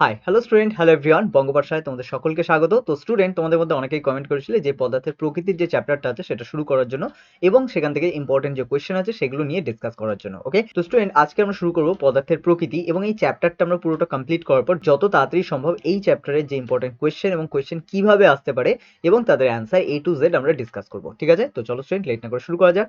Hi hello student hello everyone বঙ্গবর্ষায় তোমাদের সকলকে স্বাগত। তো স্টুডেন্ট তোমাদের মধ্যে অনেকেই কমেন্ট করেছিলে যে পদার্থের প্রকৃতির যে চ্যাপ্টারটা আছে, সেটা শুরু করার জন্য এবং সেখান থেকে ইম্পর্টেন্ট যে কোয়েশ্চেন আছে, সেগুলো নিয়ে ডিসকাস করার জন্য ওকে তো স্টুডেন্ট আজকে আমরা শুরু করব পদার্থের প্রকৃতি এবং এই চ্যাপ্টারটা আমরা পুরোটা কমপ্লিট করার পর যত তাড়াতাড়ি সম্ভব এই চ্যাপ্টারের যে ইম্পর্টেন্ট কোয়েশ্চেন এবং কোয়েশ্চেন কীভাবে আসতে পারে এবং তাদের অ্যান্সার এ টু জেড আমরা ডিসকাস করব, ঠিক আছে? তো চলো স্টুডেন্ট লেট না করে শুরু করা যাক।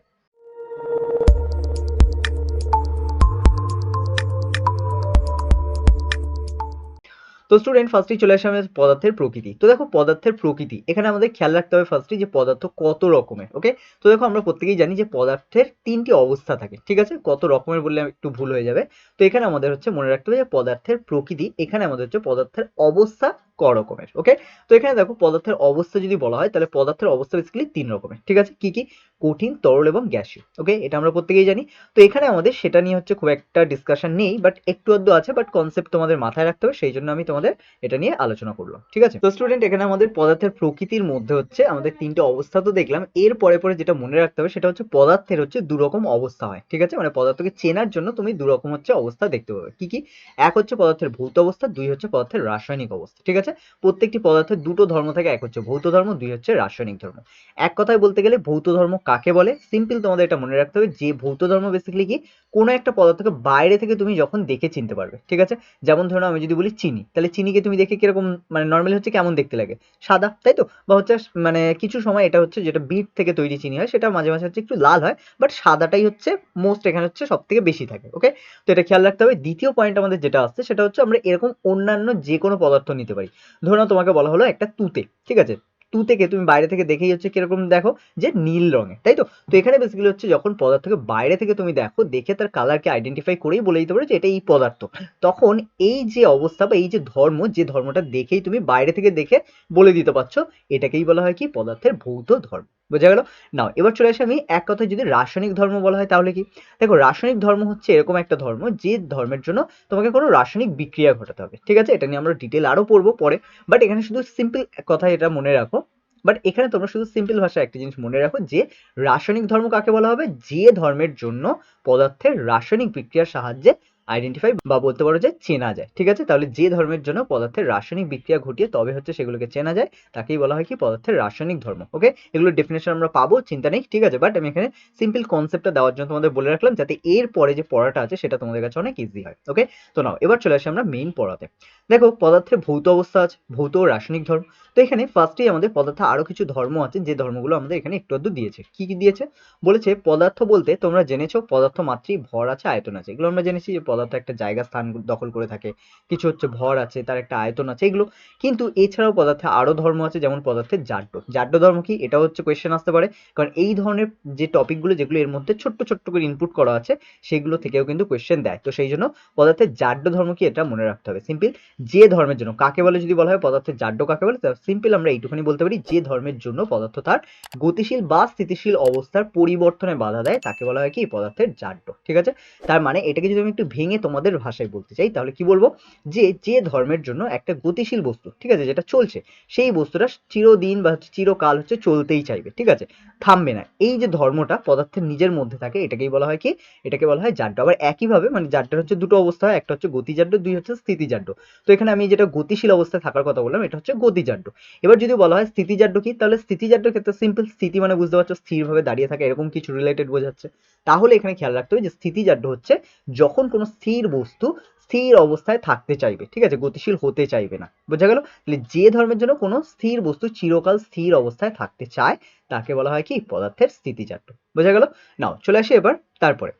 তো স্টুডেন্ট ফার্স্টে চলে আসে আমাদের পদার্থের প্রকৃতি। তো দেখো পদার্থের প্রকৃতি, এখানে আমাদের খেয়াল রাখতে হবে ফার্স্টে যে পদার্থ কত রকমের ওকে তো দেখো আমরা প্রত্যেকেই জানি যে পদার্থের তিনটি অবস্থা থাকে, ঠিক আছে? কত রকমের বললে একটু ভুল হয়ে যাবে। তো এখানে আমাদের হচ্ছে মনে রাখতে হবে যে পদার্থের প্রকৃতি, এখানে আমাদের হচ্ছে পদার্থের অবস্থা ক রকমের ওকে তো এখানে দেখো পদার্থের অবস্থা যদি বলা হয়, তাহলে পদার্থের অবস্থা বেসিক্যালি তিন রকমের, ঠিক আছে? কি কি? কঠিন, তরল এবং গ্যাসীয় ওকে এটা আমরা প্রত্যেকেই জানি। তো এখানে আমাদের সেটা নিয়ে হচ্ছে খুব একটা ডিসকাশন নেই বাট একটু আধটু আছে বাট কনসেপ্ট তোমাদের মাথায় রাখতে হবে, সেই জন্য আমি তোমাদের এটা নিয়ে আলোচনা করলাম, ঠিক আছে? তো স্টুডেন্ট এখানে আমাদের পদার্থের প্রকৃতির মধ্যে হচ্ছে আমাদের তিনটে অবস্থা তো দেখলাম, এর পরে পরে যেটা মনে রাখতে হবে, সেটা হচ্ছে পদার্থের হচ্ছে দু রকম অবস্থা হয়, ঠিক আছে? মানে পদার্থকে চেনার জন্য তুমি দু রকম হচ্ছে অবস্থা দেখতে পাবে, কি কি? এক হচ্ছে পদার্থের ভৌত অবস্থা, দুই হচ্ছে পদার্থের রাসায়নিক অবস্থা, ঠিক আছে? প্রত্যেকটি পদার্থের দুটো ধর্ম থেকে এক হচ্ছে ভৌত ধর্ম, দুই হচ্ছে রাসায়নিক ধর্ম। এক কথায় বলতে গেলে ভৌত ধর্ম কাকে বলে? সিম্পল তোমাদের এটা মনে রাখতে হবে যে ভৌত ধর্ম বেসিক্যালি কি? কোনো একটা পদার্থকে বাইরে থেকে তুমি যখন দেখে চিনতে পারবে, ঠিক আছে? যেমন ধরো আমি যদি বলি চিনি, তাহলে চিনিকে তুমি দেখে কীরকম মানে নর্মালি হচ্ছে কেমন দেখতে লাগে? সাদা, তাই তো? বা হচ্ছে মানে কিছু সময় এটা হচ্ছে যেটা বিট থেকে তৈরি চিনি হয়, সেটা মাঝে মাঝে হচ্ছে একটু লাল হয় বাট সাদাটাই হচ্ছে মোস্ট এখানে হচ্ছে সব থেকে বেশি থাকে ওকে তো এটা খেয়াল রাখতে হবে। দ্বিতীয় পয়েন্ট আমাদের যেটা আসছে, সেটা হচ্ছে আমরা এরকম অন্যান্য যে কোনো পদার্থ নিতে পারি। ধরো তোমাকে বলা হলো একটা তুতে, ঠিক আছে? তুতেকে তুমি বাইরে থেকে দেখেই হচ্ছে কীরকম দেখো যে নীল রঙের তাই তো? তো এখানে বেসিক্যালি হচ্ছে যখন পদার্থকে বাইরে থেকে তুমি দেখো, দেখে তার কালারকে আইডেন্টিফাই করেই বলে দিতে পারো যে এটা এই পদার্থ। তখন এই যে অবস্থা বা এই যে ধর্ম, যে ধর্মটা দেখেই তুমি বাইরে থেকে দেখে বলে দিতে পারছ, এটাকেই বলা হয় কি? পদার্থের ভৌত ধর্ম। বোঝা গেল? নাও, এবার চলে আসি আমি এক কথায় যদি রাসায়নিক ধর্ম বলা হয় তাহলে কি? দেখো, রাসায়নিক ধর্ম হচ্ছে এরকম একটা ধর্ম যে ধর্মের জন্য তোমাকে কোনো রাসায়নিক বিক্রিয়া ঘটাতে হবে। ঠিক আছে? এটা নিয়ে আমরা ডিটেল আরও পড়ব পরে। বাট এখানে শুধু সিম্পল কথা এটা মনে রাখো। বাট এখানে তোমরা শুধু সিম্পল ভাষায় একটা জিনিস মনে রাখো যে রাসায়নিক ধর্ম কাকে বলা হবে? যে ধর্মের জন্য পদার্থের রাসায়নিক বিক্রিয়ার সাহায্যে আইডেন্টিফাই বা বলতে পারো যে চেনা যায়। ঠিক আছে? তাহলে যে ধর্মের জন্য পদার্থের রাসায়নিক বিক্রিয়া ঘটিয়ে তবে হচ্ছে সেগুলোকে চেনা যায়, তাকেই বলা হয় কি? পদার্থের রাসায়নিক ধর্ম। ওকে এগুলো ডেফিনেশন আমরা পাবো, চিন্তা নেই, ঠিক আছে? বাট আমি এখানে সিম্পল কনসেপ্টটা দেওয়ার জন্য তোমাদের বলে রাখলাম যাতে এর পরে যে পড়াটা আছে সেটা তোমাদের কাছে অনেক ইজি হয়। ওকে তো নাও, এবার চলে আসি আমরা মেইন পড়াতে। দেখো পদার্থের ভৌত অবস্থা আছে, ভৌত ও রাসায়নিক ধর্ম। তো এখানে ফার্স্টেই আমাদের পদার্থ আরও কিছু ধর্ম আছে, যে ধর্মগুলো আমাদের এখানে একটু আধটু দিয়েছে। কি কি দিয়েছে? বলেছে, পদার্থ বলতে তোমরা জেনেছো, পদার্থ মাত্রই ভর আছে, আয়তন আছে। এগুলো আমরা জেনেছি যে পদার্থ একটা জায়গা স্থান দখল করে থাকে। কিছু হচ্ছে ভর আছে, তার একটা আয়তন আছে, এগুলো কিন্তু এছাড়াও পদার্থে আরও ধর্ম আছে, যেমন পদার্থের জাড্য। জাড্য ধর্ম কি? এটা হচ্ছে কোয়েশ্চেন আসতে পারে। কারণ এই ধরনের যে টপিকগুলো যেগুলো এর মধ্যে ছোট্ট ছোট্ট করে ইনপুট করা আছে, সেগুলো থেকেও কিন্তু কোয়েশ্চেন দেয়। তো সেই জন্য পদার্থের জাড্য ধর্ম কি? এটা মনে রাখতে হবে। সিম্পল যে ধর্মের জন্য, কাকে বলে যদি বলা হয় পদার্থের জাড্য কাকে বলে? সিম্পল আমরা এইটুখানি বলতে পারি, যে ধর্মের জন্য পদার্থ তার গতিশীল বা স্থিতিশীল অবস্থার পরিবর্তনে বাধা দেয়, তাকে বলা হয় কি? পদার্থের জাড্য। ঠিক আছে? তার মানে এটাকে যদি আমি একটু ভেঙে তোমাদের ভাষায় বলতে চাই, তাহলে কি বলব? যে যে ধর্মের জন্য একটা গতিশীল বস্তু, ঠিক আছে? যেটা চলছে, সেই বস্তুটা চিরদিন বা চিরকাল হচ্ছে চলতেই চাইবে, ঠিক আছে? থামবে না। এই যে ধর্মটা পদার্থের নিজের মধ্যে থাকে, এটাকেই বলা হয় কি? এটাকে বলা হয় জাড্য আবার একইভাবে মানে জাড্যের হচ্ছে দুটো অবস্থা হয়, একটা হচ্ছে গতিজাড্য দুই হচ্ছে স্থিতিজাড্য তো এখানে আমি যেটা গতিশীল অবস্থায় থাকার কথা বললাম, এটা হচ্ছে গতিজাড্য এবার যদি বলা হয় স্থিতিজাড্য কি, তাহলে স্থিতিজাড্যের ক্ষেত্রে সিম্পল স্থিতি মানে বুঝতে পারছ, স্থিরভাবে দাঁড়িয়ে থাকে, এরকম কিছু রিলেটেড বোঝাচ্ছে। তাহলে এখানে খেয়াল রাখতে হবে যে স্থিতিজাড্য হচ্ছে যখন কোনো স্থির বস্তু স্থির অবস্থায় থাকতে চাইবে, ঠিক আছে? গতিশীল হতে চাইবে না। বোঝা গেল? তাহলে যে ধর্মের জন্য কোনো স্থির বস্তু চিরকাল স্থির অবস্থায় থাকতে চায়, তাকে বলা হয় কি? পদার্থের স্থিতিজাত। বোঝা গেল? নাও, চলে আসি এবার তারপরে।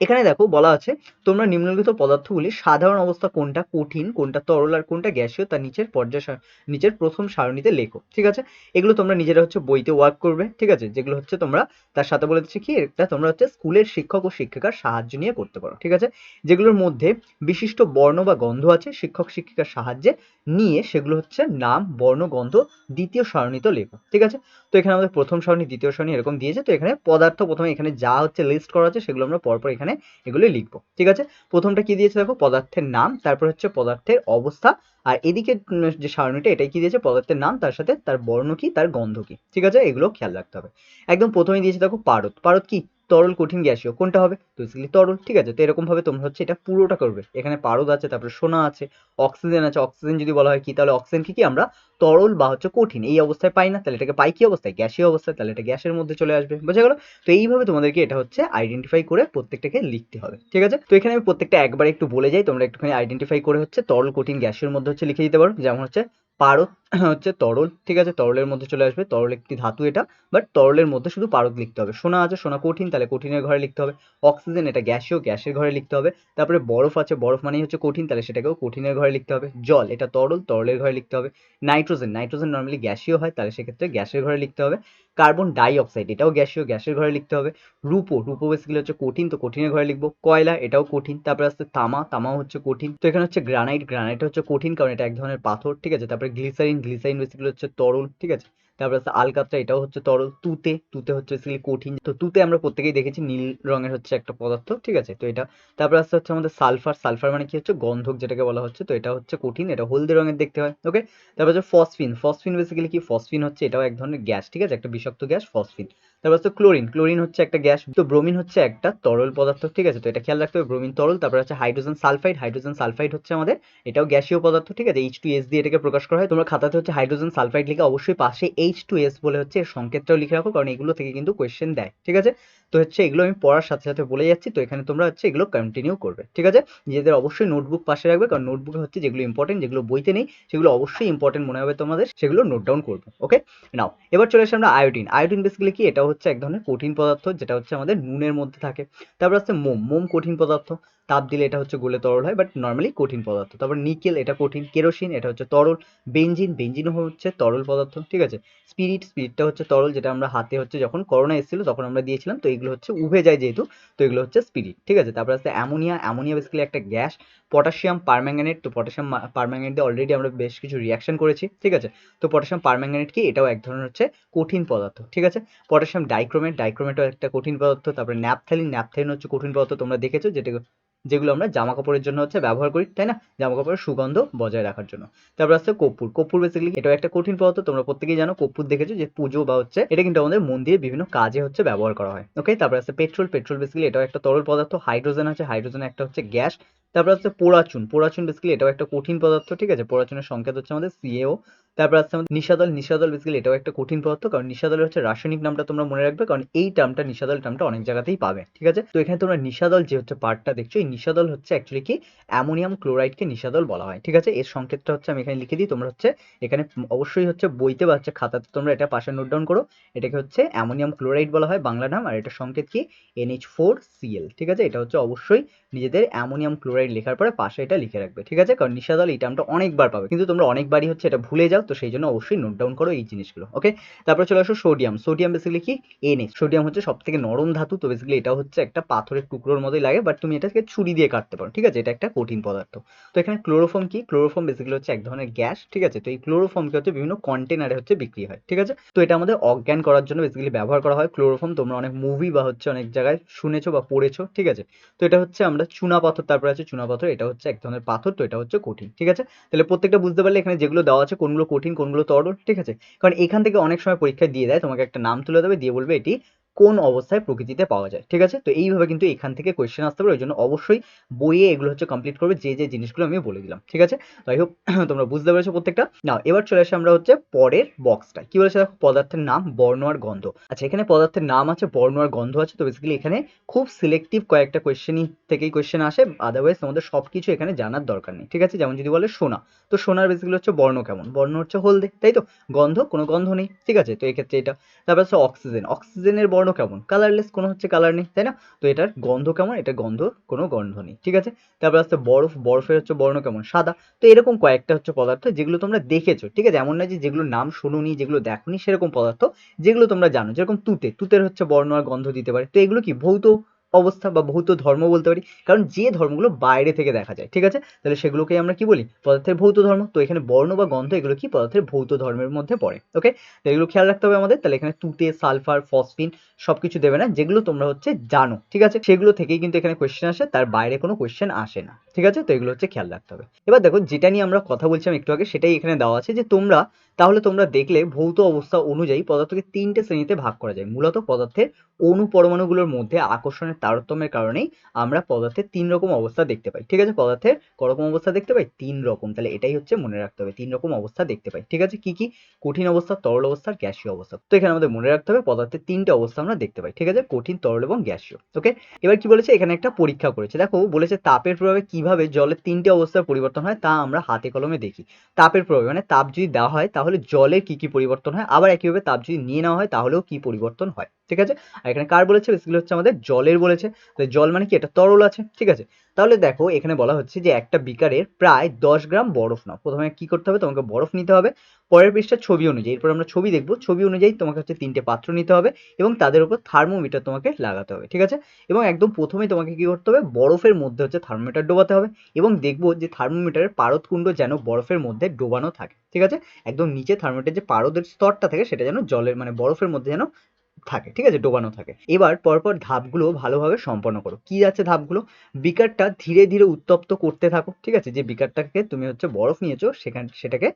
এখানে দেখো বলা আছে, তোমরা নিম্নলিখিত পদার্থগুলির সাধারণ অবস্থা কোনটা কঠিন, কোনটা তরল আর কোনটা গ্যাসীয় তার নিচের পর্যায় নিচের প্রথম সারণীতে লেখো, ঠিক আছে? এগুলো তোমরা নিজেরা হচ্ছে বইতে ওয়ার্ক করবে, ঠিক আছে? যেগুলো হচ্ছে তোমরা তার সাথে বলে দিচ্ছি কি, এটা তোমরা হচ্ছে স্কুলের শিক্ষক ও শিক্ষিকার সাহায্য নিয়ে করতে পারো, ঠিক আছে? যেগুলোর মধ্যে বিশিষ্ট বর্ণ বা গন্ধ আছে, শিক্ষক শিক্ষিকার সাহায্যে নিয়ে সেগুলো হচ্ছে নাম, বর্ণ, গন্ধ দ্বিতীয় সারণীতে লেখো, ঠিক আছে? এখানে আমাদের প্রথম সারণী, দ্বিতীয় সারণী এরকম দিয়েছে, তো এখানে পদার্থ প্রথমে এখানে যা হচ্ছে লিস্ট করা আছে সেগুলো আমরা পরপর এখানে এগুলো লিখব। ঠিক আছে? প্রথমটা কি দিয়েছে দেখো? পদার্থের নাম, তারপর হচ্ছে পদার্থের অবস্থা, আর এদিকে যে সারণীটা এটাই কি দিয়েছে? পদার্থের নাম, তার সাথে তার বর্ণ কি, তার গন্ধ কি। ঠিক আছে? এগুলো খেয়াল রাখতে হবে। একদম প্রথমেই দিয়েছে দেখো পারদ। পারদ কি? তরল কঠিন গ্যাসীয়, কোনটা হবে? তো বেসিক্যালি তরল, ঠিক আছে? তো এরকম ভাবে তোমরা হচ্ছে এটা পুরোটা করবে। এখানে পারদ আছে, তারপরে সোনা আছে, অক্সিজেন আছে। অক্সিজেন যদি বলা হয় কি? তাহলে অক্সিজেন কি কি? আমরা তরল বা হচ্ছে কঠিন, এই অবস্থায় পাই না, তাহলে এটাকে পাই কি অবস্থায়? গ্যাসীয় অবস্থায়, তাহলে এটা গ্যাসের মধ্যে চলে আসবে। বোঝা গেল? তো এইভাবে তোমাদেরকে এটা হচ্ছে আইডেন্টিফাই করে প্রত্যেকটাকে লিখতে হবে, ঠিক আছে? তো এখানে আমি প্রত্যেকটা একবার একটু বলে যাই, তোমরা একটুখানি আইডেন্টিফাই করে হচ্ছে তরল কঠিন গ্যাসের মধ্যে হচ্ছে লিখে দিতে পারো। যেমন হচ্ছে পারদ হচ্ছে তরল, ঠিক আছে? তরলের মধ্যে চলে আসবে। তরল একটি ধাতু এটা বাট তরলের মধ্যে শুধু পারদ লিখতে হবে। সোনা আছে, সোনা কঠিন, তাহলে কঠিনের ঘরে লিখতে হবে। অক্সিজেন এটা গ্যাসীয়, গ্যাসের ঘরে লিখতে হবে। তারপরে বরফ আছে, বরফ মানেই হচ্ছে কঠিন, তাহলে সেটাকেও কঠিনের ঘরে লিখতে হবে। জল, এটা তরল, তরলের ঘরে লিখতে হবে। নাইট্রোজেন নাইট্রোজেন নর্মালি গ্যাসীয় হয়, তাহলে সেক্ষেত্রে গ্যাসের ঘরে লিখতে হবে। কার্বন ডাই অক্সাইড এটাও গ্যাসীয়, গ্যাসের ঘরে লিখতে হবে। রূপো রূপো বেসিক্যালি হচ্ছে কঠিন, তো কঠিনের ঘরে লিখব। কয়লা, এটাও কঠিন। তারপরে আসছে তামা, তামাও হচ্ছে কঠিন। তো এখানে হচ্ছে গ্রানাইট গ্রানাইট হচ্ছে কঠিন, কারণ এটা এক ধরনের পাথর, ঠিক আছে? তারপরে গ্লিসারিন গ্লিসারিন বেসিক্যালি হচ্ছে তরল, ঠিক আছে? তারপরে আছে আলকাত্রা এটাও হচ্ছে তরল। তুতে তুতে হচ্ছে বেসিক্যালি কঠিন। তো তুতে আমরা প্রত্যেকেই দেখেছি নীল রঙের হচ্ছে একটা পদার্থ, ঠিক আছে? তো এটা, তারপরে আসতে হচ্ছে আমাদের সালফার সালফার মানে কি হচ্ছে? গন্ধক যেটাকে বলা হচ্ছে। তো এটা হচ্ছে কঠিন, এটা হলদে রঙের দেখতে হয় ওকে তারপর হচ্ছে ফসফিন ফসফিন বেসিক্যালি কি? ফসফিন হচ্ছে এটাও এক ধরনের গ্যাস ঠিক আছে? একটা বিষাক্ত গ্যাস ফসফিন তারপর হচ্ছে ক্লোরিন ক্লোরিন হচ্ছে একটা গ্যাস তো ব্রোমিন হচ্ছে একটা তরল পদার্থ, ঠিক আছে? তো এটা খেয়াল রাখতে হবে ব্রোমিন তরল, তারপর হচ্ছে হাইড্রোজেন সালফাইড হাইড্রোজেন সালফাইড হচ্ছে আমাদের, এটাও গ্যাসীয় পদার্থ, ঠিক আছে? এইচ টু এস দিয়ে এটাকে প্রকাশ করা হয়। তোমরা খাতাতে হচ্ছে হাইড্রোজেন সালফাইড লিখে অবশ্যই পাশে এইচ টু এস বলে হচ্ছে সংকেতটাও লিখে রাখো, কারণ এগুলো থেকে কিন্তু কোয়েশ্চেন দেয়, ঠিক আছে? তো হচ্ছে এগুলো আমি পড়ার সাথে সাথে বলে যাচ্ছি, তো এখানে তোমরা হচ্ছে এগুলো কন্টিনিউ করবে, ঠিক আছে? নিজেদের অবশ্যই নোটবুক পাশে রাখবে, কারণ নোটবুকে হচ্ছে যেগুলো ইম্পর্টেন্ট যেগুলো বইতে নেই, সেগুলো অবশ্যই ইম্পর্টেন্ট মনে হবে তোমাদের, সেগুলো নোট ডাউন করবে ওকে নাও এবার চলে আসে আমরা আয়োডিন আয়োডিন বেসিক্যালি কি? এটা হচ্ছে এক ধরনের কঠিন পদার্থ যেটা হচ্ছে আমাদের নুনের মধ্যে থাকে। তারপর আসছে মোম মোম কঠিন পদার্থ। তাপ দিলে এটা হচ্ছে গলে তরল হয় বাট নর্মালি কঠিন পদার্থ। তারপর নিকেল, এটা কঠিন। কেরোসিন, এটা হচ্ছে তরল। বেঞ্জিন বেঞ্জিনও হচ্ছে তরল পদার্থ, ঠিক আছে? স্পিরিট, স্পিরিটটা হচ্ছে তরল, যেটা আমরা হাতে হচ্ছে যখন করোনা এসেছিল, তখন আমরা দিয়েছিলাম, তো এগুলো হচ্ছে উভে যায় যেহেতু, তো এগুলো হচ্ছে স্পিরিট, ঠিক আছে? তারপর আছে অ্যামোনিয়া। অ্যামোনিয়া বেসিক্যালি একটা গ্যাস। পটাশিয়াম পারম্যাঙ্গানেট, তো পটাশিয়াম পারম্যাঙ্গানেট দিয়ে অলরেডি আমরা বেশ কিছু রিয়াকশন করেছি, ঠিক আছে? তো পটাশিয়াম পারম্যাঙ্গানেট কি? এটাও এক ধরনের হচ্ছে কঠিন পদার্থ, ঠিক আছে? পটাশিয়াম ডাইক্রোমেট, ডাইক্রোমেটও একটা কঠিন পদার্থ। তারপরে ন্যাপথ্যালিন ন্যাপথ্যালিন হচ্ছে কঠিন পদার্থ, তোমরা দেখেছ, যেটা যেগুলো আমরা জামা কাপড়ের জন্য হচ্ছে ব্যবহার করি, তাই না? জামা কাপড়ের সুগন্ধ বজায় রাখার জন্য। তারপর আসছে কর্পূর। কর্পূর বেসিক্যালি এটাও একটা কঠিন পদার্থ, তোমরা প্রত্যেকেই জানো, কর্পূর দেখেছ যে পুজো বা হচ্ছে, এটা কিন্তু আমাদের মন্দিরে বিভিন্ন কাজে হচ্ছে ব্যবহার করা হয়। ওকে তারপর আসছে পেট্রোল। পেট্রোল বেসিক্যালি এটাও একটা তরল পদার্থ, হাইড্রোজেন আছে, হাইড্রোজেন একটা হচ্ছে গ্যাস তারপর হচ্ছে পোড়াচুন। পোড়াচুন বেসিক্যালি এটাও একটা কঠিন পদার্থ, ঠিক আছে? পোড়াচুনের সংকেত হচ্ছে আমাদের সিএও তারপর আসছে আমাদের নিশাদল। নিশাদল বেসিক্যালি এটাও একটা কঠিন পদার্থ, কারণ নিশাদলের হচ্ছে রাসায়নিক নামটা তোমরা মনে রাখবে, কারণ এই টার্মটা নিশাদল টার্মটা অনেক জায়গাতেই পাবে, ঠিক আছে? তো এখানে তোমরা নিশাদল যে হচ্ছে পার্টটা দেখছ, এই নিশাদল হচ্ছে অ্যাকচুয়ালি কি? অ্যামোনিয়াম ক্লোরাইডকে নিশাদল বলা হয়, ঠিক আছে? এর সংকেতটা হচ্ছে আমি এখানে লিখে দিই, তোমরা হচ্ছে এখানে অবশ্যই হচ্ছে বইতে বা হচ্ছে খাতাতে তোমরা এটা পাশে নোট ডাউন করো। এটাকে হচ্ছে অ্যামোনিয়াম ক্লোরাইড বলা হয় বাংলা নাম, আর এটা সংকেত কি? এনএইচ ফোর সিএল ঠিক আছে? এটা হচ্ছে অবশ্যই নিজেদের অ্যামোনিয়াম ক্লোরাইড লেখার পরে পাশে এটা লিখে রাখবে, ঠিক আছে? কারণ নিশাদল এই টার্মটা অনেকবার পাবে। কিন্তু তোমরা অনেকবারই হচ্ছে এটা ভুলে যাও, তো সেই জন্য অবশ্যই নোট ডাউন করো এই জিনিসগুলো ওকে তারপর চলে আসো সোডিয়াম সোডিয়াম বেসিক্যালি কি? এনএস সোডিয়াম হচ্ছে সব থেকে নরম ধাতু, তো বেসিক্যালি এটা হচ্ছে একটা পাথরের টুকরোর মতোই লাগে বাট তুমি এটাকে ছুরি দিয়ে কাটতে পারো, ঠিক আছে? এটা একটা কঠিন পদার্থ। তো এখানে ক্লোরোফর্ম কি? ক্লোরোফর্ম বেসিক্যালি হচ্ছে এক ধরনের গ্যাস ঠিক আছে? তো এই ক্লোরোফর্মকে হচ্ছে বিভিন্ন কন্টেনারে হচ্ছে বিক্রি হয়, ঠিক আছে? তো এটা আমাদের অজ্ঞান করার জন্য বেসিক্যালি ব্যবহার করা হয়। ক্লোরোফর্ম তোমরা অনেক মুভি বা হচ্ছে অনেক জায়গায় শুনেছো বা পড়েছো, ঠিক আছে? তো এটা হচ্ছে আমরা চুনা পাথর তারপরে আছে চুনা পাথর, এটা হচ্ছে এক ধরনের পাথর, তো এটা হচ্ছে কঠিন, ঠিক আছে? তাহলে প্রত্যেকটা বুঝতে পারলে এখানে যেগুলো দেওয়া আছে, কোনগুলো কঠিন, কোনগুলো তরল, ঠিক আছে? কারণ এখান থেকে অনেক সময় পরীক্ষায় দিয়ে দেয়, তোমাকে একটা নাম তুলে দেবে, দিয়ে বলবে এটি কোন অবস্থায় প্রকৃতিতে পাওয়া যায়, ঠিক আছে? তো এইভাবে কিন্তু এখান থেকে কোয়েশ্চেন আসতে পারে ওই জন্য অবশ্যই বইয়ে এগুলো হচ্ছে কমপ্লিট করবে, যে যে জিনিসগুলো আমি বলে দিলাম, ঠিক আছে? তো আই হোপ তোমরা বুঝতে পেরেছ প্রত্যেকটা। না এবার চলে আসে আমরা হচ্ছে পরের বক্সটা কি বলেছে দেখো? পদার্থের নাম বর্ণ আর গন্ধ। আচ্ছা এখানে পদার্থের নাম আছে, বর্ণ আর গন্ধ আছে, তো বেসিক্যালি এখানে খুব সিলেক্টিভ কয়েকটা কোয়েশ্চেনই থেকেই কোয়েশ্চেন আসে আদারওয়াইজ তোমাদের সব কিছু এখানে জানার দরকার নেই, ঠিক আছে? যেমন যদি বলে সোনা, তো সোনার বেসিক্যালি হচ্ছে বর্ণ কেমন? বর্ণ হচ্ছে হলদে, তাই তো? গন্ধ, কোনো গন্ধ নেই, ঠিক আছে? তো এক্ষেত্রে এটা, তারপর হচ্ছে অক্সিজেন অক্সিজেনের বর্ণ কেমন? কালারলেস কোনো হচ্ছে কালার নেই, তাই না? তো এটার গন্ধ কেমন? এটা গন্ধ কোনো গন্ধ নেই, ঠিক আছে? তারপর আসতে বরফ, বরফের হচ্ছে বর্ণ কেমন? সাদা। তো এরকম কয়েকটা হচ্ছে পদার্থ যেগুলো তোমরা দেখেছ, ঠিক আছে? এমন না যে যেগুলো নাম শুনুনি, যেগুলো দেখোনি, সেরকম পদার্থ যেগুলো তোমরা জানো। যেরকম তুতে, তুতের হচ্ছে বর্ণ আর গন্ধ দিতে পারে। তো এগুলো কি ভৌত অবস্থা বা ভৌত ধর্ম বলতে পারি। কারণ যে ধর্মগুলো বাইরে থেকে দেখা যায়, ঠিক আছে? তাহলে সেগুলোকে আমরা কি বলি? পদার্থের ভৌত ধর্ম। তো এখানে বর্ণ বা গন্ধ, এগুলো কি? পদার্থের ভৌত ধর্মের মধ্যে পড়ে ওকে তো এগুলো খেয়াল রাখতে হবে আমাদের। তাহলে এখানে তুতে, সালফার, ফসফিন সবকিছু দেবে না। যেগুলো তোমরা হচ্ছে জানো, ঠিক আছে? সেগুলো থেকেই কিন্তু এখানে কোয়েশ্চেন আসে। তার বাইরে কোনো কোয়েশ্চেন আসে না। ঠিক আছে? তো এগুলো হচ্ছে খেয়াল রাখতে হবে। এবার দেখো, যেটা নিয়ে আমরা কথা বলছিলাম একটু আগে, সেটাই এখানে দেওয়া আছে যে তোমরা, তাহলে তোমরা দেখলে ভৌত অবস্থা অনুযায়ী পদার্থকে তিনটে শ্রেণীতে ভাগ করা যায়। মূলত পদার্থের অণু পরমাণুগুলোর মধ্যে আকর্ষণের তারতম্যের কারণেই আমরা পদার্থের তিন রকম অবস্থা দেখতে পাই। ঠিক আছে? পদার্থের করকম অবস্থা দেখতে পাই, তিন রকম। তাহলে এটাই হচ্ছে মনে রাখতে হবে, তিন রকম অবস্থা দেখতে পাই। ঠিক আছে? কি কি? কঠিন অবস্থা, তরল অবস্থা গ্যাসীয় অবস্থা। তো এখানে আমাদের মনে রাখতে হবে, পদার্থের তিনটে অবস্থা আমরা দেখতে পাই। ঠিক আছে? কঠিন, তরল এবং গ্যাসীয়। ওকে? এবার কি বলেছে? এখানে একটা পরীক্ষা করেছে। দেখো, বলেছে তাপের প্রভাবে কীভাবে জলের তিনটে অবস্থার পরিবর্তন হয় তা আমরা হাতে কলমে দেখি। তাপের প্রভাবে মানে তাপ যদি দেওয়া হয় তাহলে জলের কি কি পরিবর্তন হয়? আবার একইভাবে তাপ যদি নিয়ে নেওয়া হয় তাহলেও কি পরিবর্তন হয়? ঠিক আছে? আর এখানে কার বলেছে? বেসিক্যালি হচ্ছে আমাদের জলের বলেছে। তাহলে জল মানে কি? এটা তরল আছে, ঠিক আছে? তাহলে দেখো, এখানে বলা হচ্ছে যে একটা বিকারের প্রায় দশ গ্রাম বরফ নাও। প্রথমে কি করতে হবে? তোমাকে বরফ নিতে হবে। পরের পৃষ্ঠার ছবি অনুযায়ী, এরপর আমরা ছবি দেখব। ছবি অনুযায়ী তোমাকে হচ্ছে তিনটে পাত্র নিতে হবে এবং তাদের উপর থার্মোমিটার তোমাকে লাগাতে হবে, ঠিক আছে? এবং একদম প্রথমে তোমাকে কি করতে হবে? বরফের মধ্যে হচ্ছে থার্মোমিটার ডোবাতে হবে এবং দেখব যে থার্মোমিটারের পারদকুণ্ড যেন বরফের মধ্যে ডোবানো থাকে, ঠিক আছে? একদম নিচে থার্মোমিটার যে পারদের স্তরটা থাকে, সেটা যেন জলের মানে বরফের মধ্যে যেন থাকে, ঠিক আছে? ডোবানো থাকে। এবার পরপর ধাপগুলো ভালোভাবে সম্পন্ন করো। কি আছে ধাপগুলো? বিকারটা ধীরে ধীরে উত্তপ্ত করতে থাকো, ঠিক আছে? যে বিকারটাকে তুমি হচ্ছে বরফ নিয়েছো, সেখান, সেটাকে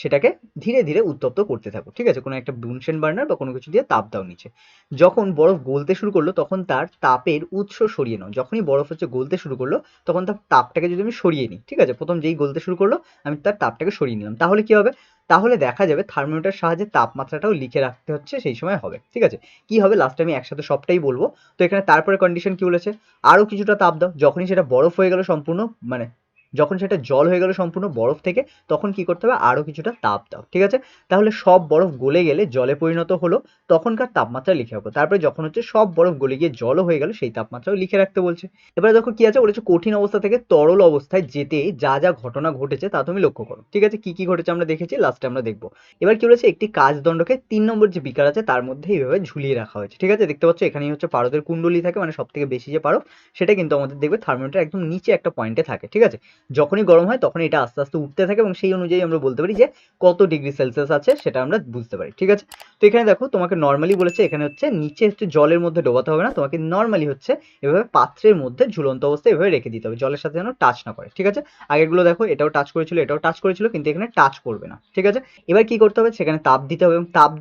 সেটাকে ধীরে ধীরে উত্তপ্ত করতে থাকো, ঠিক আছে? কোনো একটা বুনসেন বার্নার বা কোনো কিছু দিয়ে তাপ দাও নিচে। যখন বরফ গলতে শুরু করল, তখন তার তাপের উৎস সরিয়ে নাও। যখনই বরফ হচ্ছে গলতে শুরু করল, তখন তার তাপটাকে যদি আমি সরিয়ে নিই, ঠিক আছে? প্রথম যেই গলতে শুরু করল, আমি তার তাপটাকে সরিয়ে নিলাম। তাহলে কি হবে? তাহলে দেখা যাবে থার্মোমিটার সাহায্যে তাপমাত্রাটাও লিখে রাখতে হচ্ছে, সেই সময় হবে, ঠিক আছে? কি হবে? লাস্টে আমি একসাথে সবটাই বলব। তো এখানে তারপরে কন্ডিশন কি বলেছে? আরও কিছুটা তাপ দাও। যখনই সেটা বরফ হয়ে গেল সম্পূর্ণ মানে যখন সেটা জল হয়ে গেল সম্পূর্ণ বরফ থেকে, তখন কি করতে হবে? আরও কিছুটা তাপ দাও, ঠিক আছে? তাহলে সব বরফ গলে গেলে জলে পরিণত হলো, তখনকার তাপমাত্রা লিখে রাখব। তারপরে যখন হচ্ছে সব বরফ গলে গিয়ে জলও হয়ে গেল, সেই তাপমাত্রাও লিখে রাখতে বলছে। এবারে দেখো কি আছে? বলেছে কঠিন অবস্থা থেকে তরল অবস্থায় যেতে যা যা ঘটনা ঘটেছে তা তুমি লক্ষ্য করো, ঠিক আছে? কি কি ঘটেছে আমরা দেখেছি লাস্টে আমরা দেখব। এবার কি বলেছে? একটি কাজদণ্ডকে তিন নম্বর যে বিকার আছে, তার মধ্যে এইভাবে ঝুলিয়ে রাখা হয়েছে, ঠিক আছে? দেখতে পাচ্ছ এখানেই হচ্ছে পারদের কুণ্ডলি থাকে মানে সব থেকে বেশি যে পারদ, সেটা কিন্তু আমাদের দেখবে থার্মোমিটার একদম নিচে একটা পয়েন্টে থাকে, ঠিক আছে? যখনই গরম হয় তখন এটা আস্তে আস্তে উঠতে থাকে এবং সেই অনুযায়ী আমরা বলতে পারি যে কত ডিগ্রি সেলসিয়াস আছে সেটা আমরা বুঝতে পারি, ঠিক আছে? তো এখানে দেখো তোমাকে নর্মালি বলেছে এখানে হচ্ছে নিচে হচ্ছে জলের মধ্যে ডোবাতে হবে না, তোমাকে নর্মালি হচ্ছে এভাবে পাত্রের মধ্যে ঝুলন্ত অবস্থায় এভাবে রেখে দিতে হবে, জলের সাথে যেন টাচ না করে, ঠিক আছে? আগেরগুলো দেখো এটাও টাচ করেছিল, এটাও টাচ করেছিল কিন্তু এখানে টাচ করবে না, ঠিক আছে? এবার কি করতে হবে? সেখানে তাপ দিতে হবে এবং তাপ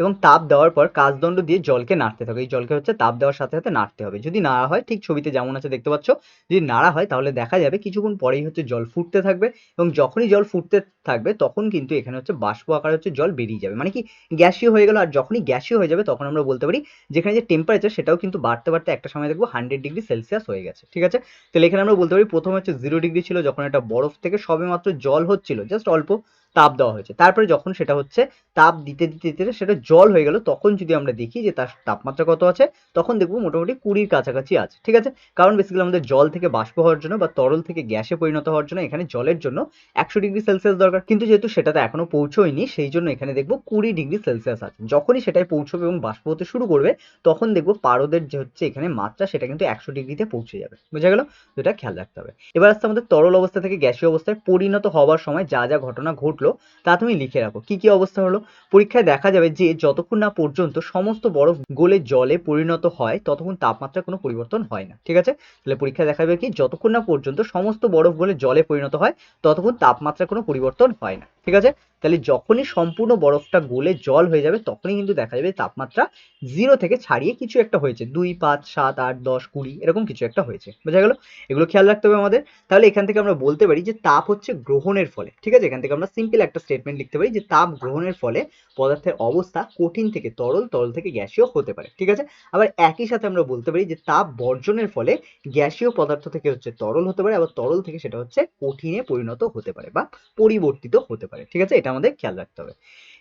এবং তাপ দেওয়ার পর কাজদণ্ড দিয়ে জলকে নাড়তে থাকবে এই জলকে হচ্ছে তাপ দেওয়ার সাথে সাথে নাড়তে হবে। যদি নাড়া হয়, ঠিক ছবিতে যেমন আছে দেখতে পাচ্ছ, যদি নাড়া হয় তাহলে দেখা যাবে কিছুক্ষণ পরেই হচ্ছে জল ফুটতে থাকবে এবং যখনই জল ফুটতে থাকবে তখন কিন্তু এখানে হচ্ছে বাষ্প আকারে হচ্ছে জল বেরিয়ে যাবে। মানে কি, গ্যাসীয় হয়ে গেল। আর যখনই গ্যাসীয় হয়ে যাবে তখন আমরা বলতে পারি, যেখানে যে টেম্পারেচার সেটাও কিন্তু বাড়তে বাড়তে একটা সময় দেখব হান্ড্রেড ডিগ্রি সেলসিয়াস হয়ে গেছে। ঠিক আছে? তাহলে এখানে আমরা বলতে পারি প্রথমে হচ্ছে জিরো ডিগ্রি ছিল যখন একটা বরফ থেকে সবেমাত্র জল হচ্ছিল। জাস্ট অল্প তাপ দেওয়া হয়েছে। তারপরে যখন সেটা হচ্ছে তাপ দিতে দিতে দিতে সেটা জল হয়ে গেল, তখন যদি আমরা দেখি যে তার তাপমাত্রা কত আছে, তখন দেখব মোটামুটি কুড়ির কাছাকাছি আছে, ঠিক আছে? কারণ বেসিক্যালি আমাদের জল থেকে বাষ্প হওয়ার জন্য বা তরল থেকে গ্যাসে পরিণত হওয়ার জন্য এখানে জলের জন্য একশো ডিগ্রি সেলসিয়াস দরকার। কিন্তু যেহেতু সেটাতে এখনও পৌঁছয়নি, সেই জন্য এখানে দেখব কুড়ি ডিগ্রি সেলসিয়াস আছে। যখনই সেটাই পৌঁছবে এবং বাষ্প হতে শুরু করবে, তখন দেখব পারদের যে হচ্ছে এখানে মাত্রা, সেটা কিন্তু একশো ডিগ্রিতে পৌঁছে যাবে। বোঝা গেল? যেটা খেয়াল রাখতে হবে। এবার আসতে আমাদের তরল অবস্থা থেকে গ্যাসীয় অবস্থায় পরিণত হওয়ার সময় যা যা ঘটনা ঘটলো তা তুমি লিখে রাখো। কি কি অবস্থা হলো? পরীক্ষায় দেখা যাবে যে যতক্ষণ না পর্যন্ত সমস্ত বরফ গলে জলে পরিণত হয়, ততক্ষণ তাপমাত্রা কোনো পরিবর্তন হয় না। ঠিক আছে? তাহলে পরীক্ষায় দেখা যাবে কি, যতক্ষণ না পর্যন্ত সমস্ত বরফ গলে জলে পরিণত হয়, ততক্ষণ তাপমাত্রা কোনো পরিবর্তন হয় না। ঠিক আছে? তাহলে যখনই সম্পূর্ণ বরফটা গলে জল হয়ে যাবে, তখনই কিন্তু দেখা যাবে তাপমাত্রা জিরো থেকে ছাড়িয়ে কিছু একটা হয়েছে। দুই, পাঁচ, সাত, আট, দশ, কুড়ি, এরকম কিছু একটা হয়েছে। বোঝা গেল? এগুলো খেয়াল রাখতে হবে আমাদের। তাহলে এখান থেকে আমরা বলতে পারি যে তাপ হচ্ছে গ্রহণের ফলে। ঠিক আছে? এখান থেকে আমরা সিম্পল একটা স্টেটমেন্ট লিখতে পারি যে তাপ গ্রহণের ফলে পদার্থের অবস্থা কঠিন থেকে তরল তরল থেকে গ্যাসীয় হতে পারে। ঠিক আছে? আবার একই সাথে আমরা বলতে পারি যে তাপ বর্জনের ফলে গ্যাসীয় পদার্থ থেকে হচ্ছে তরল হতে পারে, আবার তরল থেকে সেটা হচ্ছে কঠিনে পরিণত হতে পারে বা পরিবর্তিত হতে পারে। ঠিক আছে? এটা আমাদের খেয়াল রাখতে হবে।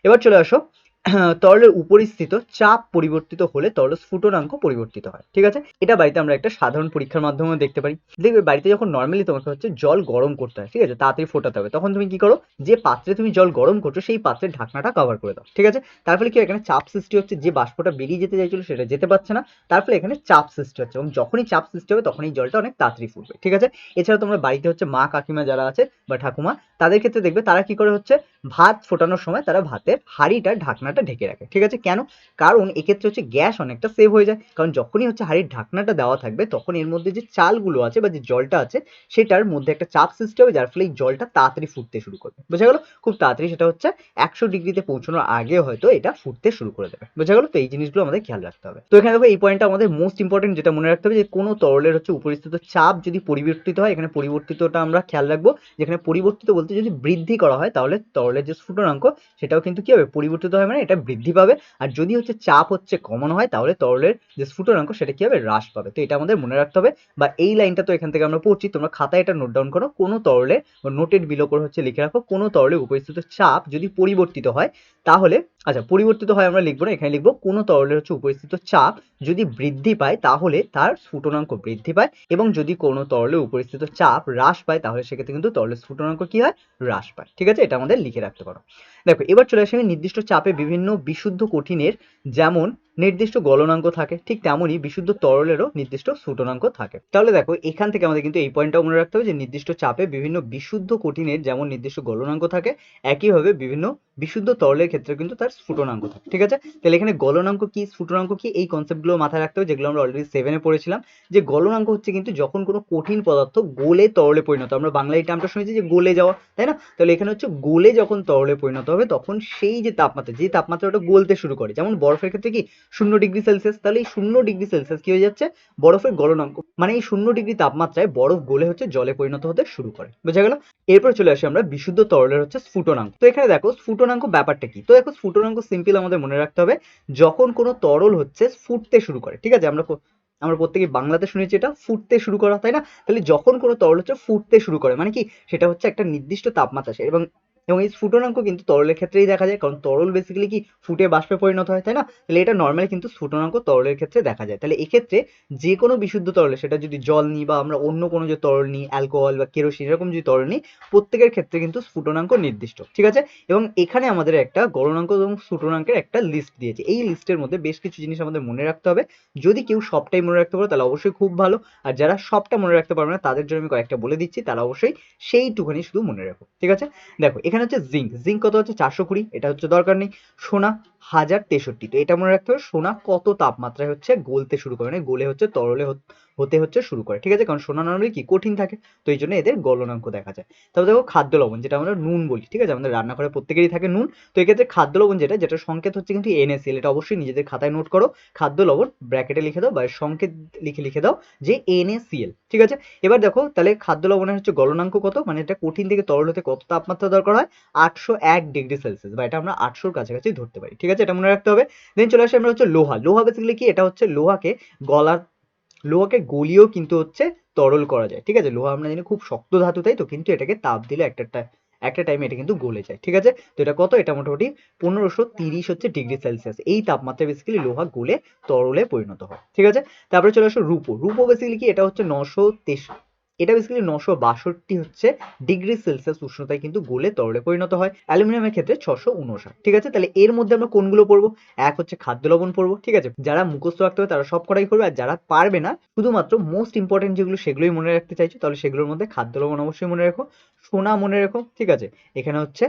এবার চলে আসো তরলের উপরিস্থিত চাপ পরিবর্তিত হলে তরল স্ফুটনাঙ্ক পরিবর্তিত হয়, ঠিক আছে? এটা বাড়িতে আমরা একটা সাধারণ পরীক্ষার মাধ্যমে দেখতে পারি। দেখবে বাড়িতে যখন নর্মালি তোমাকে হচ্ছে জল গরম করতে হয়, ঠিক আছে? তাড়াতাড়ি ফোটাতে হবে। তখন তুমি কি করো? যে পাত্রে তুমি জল গরম করছ, সেই পাত্রের ঢাকনাটা কভার করে দাও, ঠিক আছে? তার ফলে কি হয়? এখানে চাপ সৃষ্টি হচ্ছে, যে বাষ্পটা বেরিয়ে যেতে চাইছিল সেটা যেতে পারছে না। তার ফলে এখানে চাপ সৃষ্টি হচ্ছে এবং যখনই চাপ সৃষ্টি হবে তখন এই জলটা অনেক তাড়াতাড়ি ফুটবে, ঠিক আছে? এছাড়া তোমরা বাড়িতে হচ্ছে মা কাকিমা যারা আছে বা ঠাকুমা, তাদের ক্ষেত্রে দেখবে তারা কি করে হচ্ছে? ভাত ফোটানোর সময় তারা ভাতের হাঁড়িটার ঢাকনা ঢাকনাটা ঢেকে রাখে, ঠিক আছে? কেন? কারণ এক্ষেত্রে হচ্ছে গ্যাস অনেকটা সেভ হয়ে যায়। কারণ যখনই হচ্ছে হাঁড়ির ঢাকনাটা দেওয়া থাকবে, তখন এর মধ্যে যে চালগুলো আছে বা যে জলটা আছে, সেটার মধ্যে একটা চাপ সৃষ্টি হবে, যার ফলে এই জলটা তাড়াতাড়ি ফুটতে শুরু করবে। বোঝা গেল? খুব তাড়াতাড়ি সেটা হচ্ছে একশো ডিগ্রিতে পৌঁছানোর আগে হয়তো এটা ফুটতে শুরু করে দেবে। বোঝা গেল? তো এই জিনিসগুলো আমাদের খেয়াল রাখতে হবে। তো এখানে দেখো, এই পয়েন্টটা আমাদের মোস্ট ইম্পর্টেন্ট যেটা মনে রাখতে হবে যে, কোনো তরলের হচ্ছে উপরিস্থিত চাপ যদি পরিবর্তিত হয়, এখানে পরিবর্তিতটা আমরা খেয়াল রাখব। যেখানে পরিবর্তিত বলতে যদি বৃদ্ধি করা হয়, তাহলে তরলের যে স্ফুটনাঙ্ক, সেটাও কিন্তু কি হবে? পরিবর্তিত হয় মানে এটা বৃদ্ধি পাবে। আর যদি হচ্ছে চাপ হচ্ছে কমানো হয়, তাহলে তরলের যে স্ফুটনাঙ্ক সেটা কি হবে? হ্রাস পাবে। তো এটা আমাদের মনে রাখতে হবে। বা এই লাইনটা তো এখান থেকে আমরা পড়ছি, তোমরা খাতায় এটা নোট ডাউন করো। কোনো তরলে বা নোটের বিলো করে হচ্ছে লিখে রাখো, কোনো তরলে উপস্থিত চাপ যদি পরিবর্তিত হয়, তাহলে আচ্ছা পরিবর্তিত হয় আমরা লিখব না, এখানে লিখব, কোনো তরলের হচ্ছে উপস্থিত চাপ যদি বৃদ্ধি পায় তাহলে তার স্ফুটনাঙ্ক বৃদ্ধি পায় এবং যদি কোনো তরলের উপস্থিত চাপ হ্রাস পায় তাহলে সেক্ষেত্রে কিন্তু তরলের স্ফুটনাঙ্ক কি হয়? হ্রাস পায়। ঠিক আছে? এটা আমাদের লিখে রাখতে পারো। দেখো, এবার চলে আসে আমি নির্দিষ্ট চাপে বিভিন্ন বিশুদ্ধ কঠিনের যেমন নির্দিষ্ট গলনাঙ্ক থাকে, ঠিক তেমনই বিশুদ্ধ তরলেরও নির্দিষ্ট স্ফুটনাঙ্ক থাকে। তাহলে দেখো, এখান থেকে আমাদের কিন্তু এই পয়েন্টটা মনে রাখতে হবে যে, নির্দিষ্ট চাপে বিভিন্ন বিশুদ্ধ কঠিনের যেমন নির্দিষ্ট গলনাঙ্ক থাকে, একইভাবে বিভিন্ন বিশুদ্ধ তরলের ক্ষেত্রে কিন্তু তার স্ফুটনাঙ্ক থাকে, ঠিক আছে? তাহলে এখানে গলনাঙ্ক কি স্ফুটনাঙ্ক কি, এই কনসেপ্টগুলো মাথায় রাখতে হবে যেগুলো আমরা অলরেডি সেভেনে পড়েছিলাম। যে গলনাঙ্ক হচ্ছে কিন্তু যখন কোনো কঠিন পদার্থ গোলে তরলে পরিণত আমরা বাংলায় টার্মটা শুনেছি যে গোলে যাওয়া, তাই না? তাহলে এখানে হচ্ছে গোলে যখন তরলে পরিণত হবে, তখন সেই যে তাপমাত্রা, যে তাপমাত্রাটা গলতে শুরু করে, যেমন বরফের ক্ষেত্রে কি শূন্য ডিগ্রি সেলসিয়াস, তাহলে এই শূন্য ডিগ্রি সেলসিয়াস কি হয়ে যাচ্ছে? বরফের গলনাঙ্ক মানে এই শূন্য ডিগ্রি তাপমাত্রায় বরফ গলে হচ্ছে, জলে পরিণত হতে শুরু করে। বোঝা গেল? এরপর চলে আসি আমরা বিশুদ্ধ তরলের হচ্ছে স্ফুটনাঙ্ক। তো এখানে দেখো, স্ফুটনাঙ্ক ব্যাপারটা কি? তো দেখো, স্ফুটনাঙ্ক সিম্পল আমাদের মনে রাখতে হবে, যখন কোনো তরল হচ্ছে ফুটতে শুরু করে, ঠিক আছে? আমরা আমরা প্রত্যেকে বাংলাতে শুনেছি এটা, ফুটতে শুরু করা, তাই না? তাহলে যখন কোনো তরল হচ্ছে ফুটতে শুরু করে মানে কি? সেটা হচ্ছে একটা নির্দিষ্ট তাপমাত্রা এবং এবং এই স্ফুটনাঙ্ক কিন্তু তরলের ক্ষেত্রেই দেখা যায়, কারণ তরল বেসিক্যালি কি ফুটে বাষ্পে পরিণত হয়, তাই না? তাহলে এটা নর্মালি কিন্তু স্ফুটনাঙ্ক তরলের ক্ষেত্রে দেখা যায়। তাহলে এক্ষেত্রে যে কোনো বিশুদ্ধ তরলে, সেটা যদি জল নিই বা আমরা অন্য কোনো যে তরল নিই অ্যালকোহল বা কেরোসিন এরকম যদি তরল নিই, প্রত্যেকের ক্ষেত্রে কিন্তু স্ফুটনাঙ্ক নির্দিষ্ট, ঠিক আছে? এবং এখানে আমাদের একটা গলনাঙ্ক এবং স্ফুটনাঙ্কের একটা লিস্ট দিয়েছে। এই লিস্টের মধ্যে বেশ কিছু জিনিস আমাদের মনে রাখতে হবে। যদি কেউ সবটাই মনে রাখতে পারো, তাহলে অবশ্যই খুব ভালো। আর যারা সবটা মনে রাখতে পারবে না, তাদের জন্য আমি কয়েকটা বলে দিচ্ছি, তারা অবশ্যই সেইটুখানি শুধু মনে রাখো, ঠিক আছে? দেখো, এখানে হচ্ছে জিঙ্ক জিঙ্ক কত হচ্ছে? চারশো কুড়ি। এটা হচ্ছে দরকার নেই। সোনা হাজার তেষট্টি। তো এটা মনে রাখতে হবে, সোনা কত তাপমাত্রায় হচ্ছে গলতে শুরু করে? মানে গলে হচ্ছে তরলে হত- হচ্ছে শুরু করে। ঠিক আছে? কারণ সোনা নর্মালি কি? কঠিন থাকে। তো এই জন্য এদের গলনাঙ্ক দেখা যায়। তবে দেখো খাদ্য লবণ, যেটা আমরা নুন বলি। ঠিক আছে? আমাদের রান্নাঘরে প্রত্যেকেরই থাকে নুন। তো এক্ষেত্রে খাদ্য লবণ যেটা যেটা সংকেত হচ্ছে কিন্তু এনএসিএল। এটা অবশ্যই নিজেদের খাতায় নোট করো। খাদ্য লবণ ব্র্যাকেটে লিখে দাও বা সংকেত লিখে লিখে দাও যে এনএসিএল। ঠিক আছে? এবার দেখো তাহলে খাদ্য লবণের হচ্ছে গলনাঙ্ক কত? মানে এটা কঠিন থেকে তরল হতে কত তাপমাত্রা দরকার হয়? আটশো এক ডিগ্রি সেলসিয়াস। বা এটা আমরা আটশোর কাছাকাছি ধরতে পারি। ঠিক আছে? এটা মনে রাখতে হবে। দেন চলে আসে আমরা হচ্ছে লোহা। লোহা বেসিক্যালি কি? এটা হচ্ছে লোহাকে গলার লোহাকে গলিয়েও কিন্তু হচ্ছে তরল করা যায়, ঠিক আছে? লোহা আমরা জানি খুব শক্ত ধাতু, তাই তো? কিন্তু এটাকে তাপ দিলে একটা একটা টাইমে এটা কিন্তু গলে যায়, ঠিক আছে? তো এটা কত? এটা মোটামুটি পনেরোশো তিরিশ হচ্ছে ডিগ্রি সেলসিয়াস। এই তাপমাত্রা বেসিক্যালি লোহা গলে তরলে পরিণত হয়, ঠিক আছে? তারপরে চলে আসো রূপো। রূপো বেসিক্যালি কি? এটা হচ্ছে নশো তেইশ এটা বেসিক্যালি নশো বাষট্টি হচ্ছে ডিগ্রি সেলসিয়াস উষ্ণতায় কিন্তু গোলে তরলে পরিণত হয়, অ্যালুমিনিয়ামের ক্ষেত্রে ছশো উনষাট ঠিক আছে? তাহলে এর মধ্যে আমরা কোনগুলো পড়ব? এক হচ্ছে খাদ্য লবণ পড়ব, ঠিক আছে? যারা মুখস্থ রাখতে হবে তারা সব কটাই করবে, আর যারা পারবে না, শুধুমাত্র মোস্ট ইম্পর্টেন্ট যেগুলো সেগুলোই মনে রাখতে চাইছো, তাহলে সেগুলোর মধ্যে খাদ্য লবণ অবশ্যই মনে রেখো, সোনা মনে রেখো, ঠিক আছে? এখানে হচ্ছে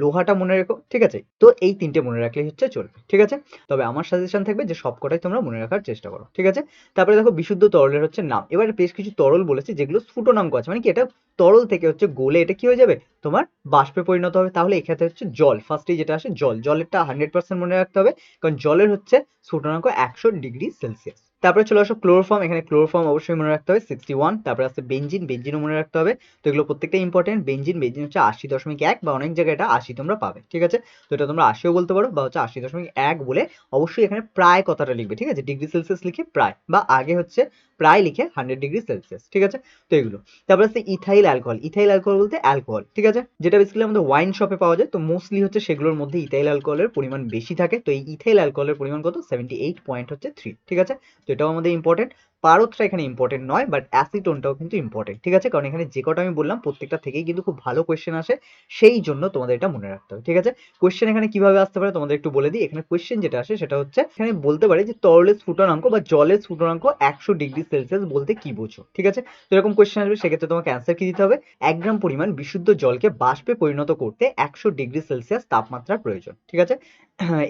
লোহাটা মনে রেখো, ঠিক আছে? তো এই তিনটে মনে রাখলেই হচ্ছে চলবে, ঠিক আছে? তবে আমার সাজেশন থাকবে যে সবকটাই তোমরা মনে রাখার চেষ্টা করো, ঠিক আছে? তারপরে দেখো বিশুদ্ধ তরলের হচ্ছে নাম। এবার বেশ কিছু তরল বলেছে, যেগুলো স্ফুটনাঙ্ক আছে। মানে কি এটা তরল থেকে হচ্ছে গোলে এটা কি হয়ে যাবে? তোমার বাষ্পে পরিণত হবে। তাহলে এক্ষেত্রে হচ্ছে জল ফার্স্টেই যেটা আসে জল। জলেরটা হান্ড্রেড পার্সেন্ট মনে রাখতে হবে, কারণ জলের হচ্ছে স্ফুটনাঙ্ক একশো ডিগ্রি সেলসিয়াস। তারপরে চলে আসো ক্লোরোফর্ম এখানে ক্লোরোফর্ম অবশ্যই মনে রাখতে হবে সিক্সটি ওয়ান তারপরে আসছে বেঞ্জিন বেঞ্জিনও মনে রাখতে হবে, তো এগুলো প্রত্যেকটা ইম্পর্টেন্ট বেঞ্জিন বেঞ্জিন হচ্ছে আশি দশমিক এক বা অনেক জায়গায় এটা আশি তোমরা পাবে, ঠিক আছে? তো এটা তোমরা আশিও বলতে পারো বা হচ্ছে আশি দশমিক এক বলে অবশ্যই এখানে প্রায় কথাটা লিখবে, ঠিক আছে? ডিগ্রি সেলসিয়াস লিখে প্রায় বা আগে হচ্ছে প্রায় লিখে হান্ড্রেড ডিগ্রি সেলসিয়াস ঠিক আছে? তো এগুলো। তারপর আছে ইথাইল অ্যালকোহল ইথাইল অ্যালকোহল বলতে অ্যালকোহল ঠিক আছে? যেটা বেসিক্যালি আমাদের ওয়াইন শপে পাওয়া যায়, তো মোস্টলি হচ্ছে সেগুলোর মধ্যে ইথাইল অ্যালকোহলের পরিমাণ বেশি থাকে। তো এই ইথাইল অ্যালকোহলের পরিমাণ কত? সেভেন্টি এইট পয়েন্ট হচ্ছে থ্রি ঠিক আছে? তো এটাও আমাদের ইম্পর্টেন্ট পারদটা এখানে ইম্পর্টেন্ট নয় বাট অ্যাসিটোনটাও কিন্তু ইম্পর্টেন্ট ঠিক আছে? কারণ এখানে যে কটা আমি বললাম, প্রত্যেকটা থেকেই কিন্তু খুব ভালো কোয়েশ্চেন আসে, সেই জন্য তোমাদের এটা মনে রাখতে হবে, ঠিক আছে? কোয়েশ্চেন এখানে কীভাবে আসতে পারে তোমাদের একটু বলে দিই, এখানে কোয়েশ্চেন যেটা আসে সেটা হচ্ছে, এখানে বলতে পারে যে তরলের স্ফুটনাঙ্ক বা জলের স্ফুটনাঙ্ক একশো ডিগ্রি সেলসিয়াস বলতে কি বোঝো, ঠিক আছে? তো এরকম কোয়েশ্চেন আসবে, সেক্ষেত্রে তোমাকে অ্যান্সার কি দিতে হবে? এক গ্রাম পরিমাণ বিশুদ্ধ জলকে বাষ্পে পরিণত করতে একশো ডিগ্রি সেলসিয়াস তাপমাত্রা প্রয়োজন, ঠিক আছে?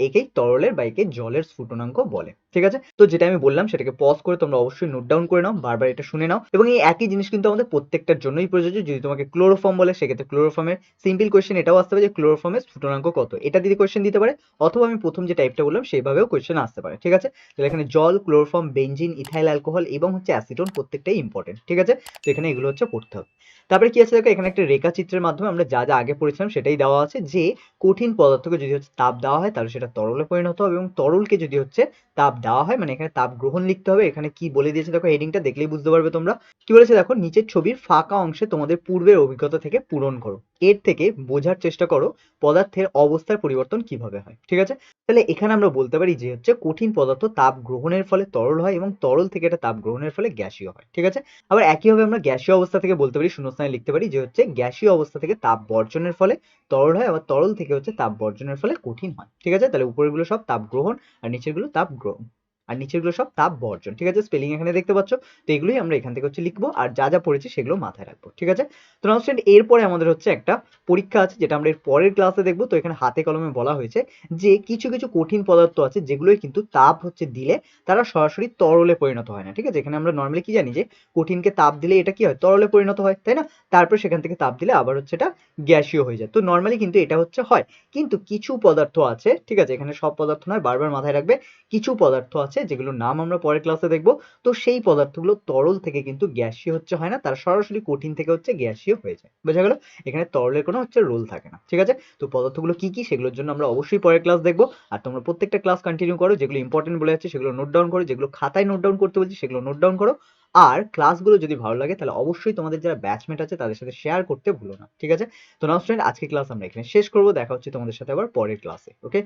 একেই তরলের বা একে জলের স্ফুটনাঙ্ক বলে, ঠিক আছে? তো যেটা আমি বললাম সেটাকে পজ করে তোমরা অবশ্যই নোট ডাউন করে নাও, বারবার এটা শুনে নাও এবং এই একই জিনিস কিন্তু আমাদের প্রত্যেকটার জন্যই প্রযোজ্য। যদি তোমাকে ক্লোরোফর্ম বলে, সেক্ষেত্রে ক্লোরোফর্মের সিম্পল কোয়েশ্চেন এটাও আসতে পারে যে ক্লোরোফর্মের স্ফুটনাঙ্ক কত। এটা দিয়ে কোয়েশ্চেন দিতে পারে, অথবা আমি প্রথম যে টাইপটা বললাম সেইভাবেও কোয়েশ্চেন আসতে পারে, ঠিক আছে? তাহলে এখানে জল ক্লোরোফর্ম বেঞ্জিন ইথাইল অ্যালকোহল এবং হচ্ছে অ্যাসিটোন প্রত্যেকটাই ইম্পর্টেন্ট ঠিক আছে? তো এখানে এগুলো হচ্ছে পড়তে হবে। তারপরে কি আছে দেখো, এখানে একটা রেখাচিত্রের মাধ্যমে আমরা যা যা আগে পড়েছিলাম সেটাই দেওয়া আছে, যে কঠিন পদার্থকে যদি হচ্ছে তাপ দেওয়া হয়, তাহলে সেটা তরলে পরিণত হবে এবং তরলকে যদি হচ্ছে তাপ দেওয়া হয় মানে এখানে তাপ গ্রহণ লিখতে হবে, এখানে কি বলে দিয়েছে দেখো হেডিংটা দেখলেই বুঝতে পারবে তোমরা। কি বলেছে দেখো, নিচের ছবির ফাঁকা অংশে তোমাদের পূর্বের অভিজ্ঞতা থেকে পূরণ করো, এর থেকে বোঝার চেষ্টা করো পদার্থের অবস্থার পরিবর্তন কীভাবে হয়, ঠিক আছে? তাহলে এখানে আমরা বলতে পারি যে হচ্ছে কঠিন পদার্থ তাপ গ্রহণের ফলে তরল হয় এবং তরল থেকে এটা তাপ গ্রহণের ফলে গ্যাসীয় হয়, ঠিক আছে? আবার একইভাবে আমরা গ্যাসীয় অবস্থা থেকে বলতে পারি শূন্যস্থানে লিখতে পারি যে হচ্ছে গ্যাসীয় অবস্থা থেকে তাপ বর্জনের ফলে তরল হয় আবার তরল থেকে হচ্ছে তাপ বর্জনের ফলে কঠিন হয়। ঠিক আছে? তাহলে উপরেরগুলো সব তাপ গ্রহণ আর নিচেরগুলো তাপ গ্রহণ। আর নিচেরগুলো সব তাপ বর্জন, ঠিক আছে? স্পেলিং এখানে দেখতে পাচ্ছ? তো এগুলোই আমরা এখান থেকে হচ্ছে লিখব আর যা যা পড়েছি সেগুলো মাথায় রাখব, ঠিক আছে? তো নাও স্টুডেন্ট এরপরে আমাদের হচ্ছে একটা পরীক্ষা আছে যেটা আমরা এর পরের ক্লাসে দেখব। তো এখানে হাতে কলমে বলা হয়েছে যে কিছু কিছু কঠিন পদার্থ আছে যেগুলোই কিন্তু তাপ হচ্ছে দিলে তারা সরাসরি তরলে পরিণত হয় না, ঠিক আছে? এখানে আমরা নর্মালি কি জানি যে কঠিনকে তাপ দিলে এটা কি হয়? তরলে পরিণত হয়, তাই না? তারপর সেখান থেকে তাপ দিলে আবার হচ্ছে এটা গ্যাসীয় হয়ে যায়। তো নর্মালি কিন্তু এটা হচ্ছে হয়। কিন্তু কিছু পদার্থ আছে, ঠিক আছে? এখানে সব পদার্থ নয়, বারবার মাথায় রাখবে। কিছু পদার্থ আছে, যেগুলোর নাম আমরা পরের ক্লাসে দেখব। তো সেই পদার্থগুলো তরল থেকে কিন্তু গ্যাসীয় হচ্ছে, হয় না? তারা সরাসরি কঠিন থেকে হচ্ছে গ্যাসীয় হয়ে যায়। বোঝা গেল? এখানে তরলের কোনো হচ্ছে রোল থাকে না। ঠিক আছে? তো পদার্থগুলো কি কি, সেগুলোর জন্য আমরা অবশ্যই পরের ক্লাস দেখব। আর তোমরা প্রত্যেকটা ক্লাস কন্টিনিউ করো, যেগুলো ইম্পর্টেন্ট বলে যাচ্ছে, সেগুলো নোট ডাউন করো, যেগুলো খাতায় নোট ডাউন করতে বলছি, সেগুলো নোট ডাউন করো। আর ক্লাসগুলো যদি ভালো লাগে, তাহলে অবশ্যই তোমাদের যারা ব্যাচমেট আছে, তাদের সাথে শেয়ার করতে ভুলো না। ঠিক আছে? তো নাও স্টুডেন্ট আজকে ক্লাস আমরা এখানে শেষ করব। দেখা হচ্ছে তোমাদের সাথে আবার পরের ক্লাসে ওকে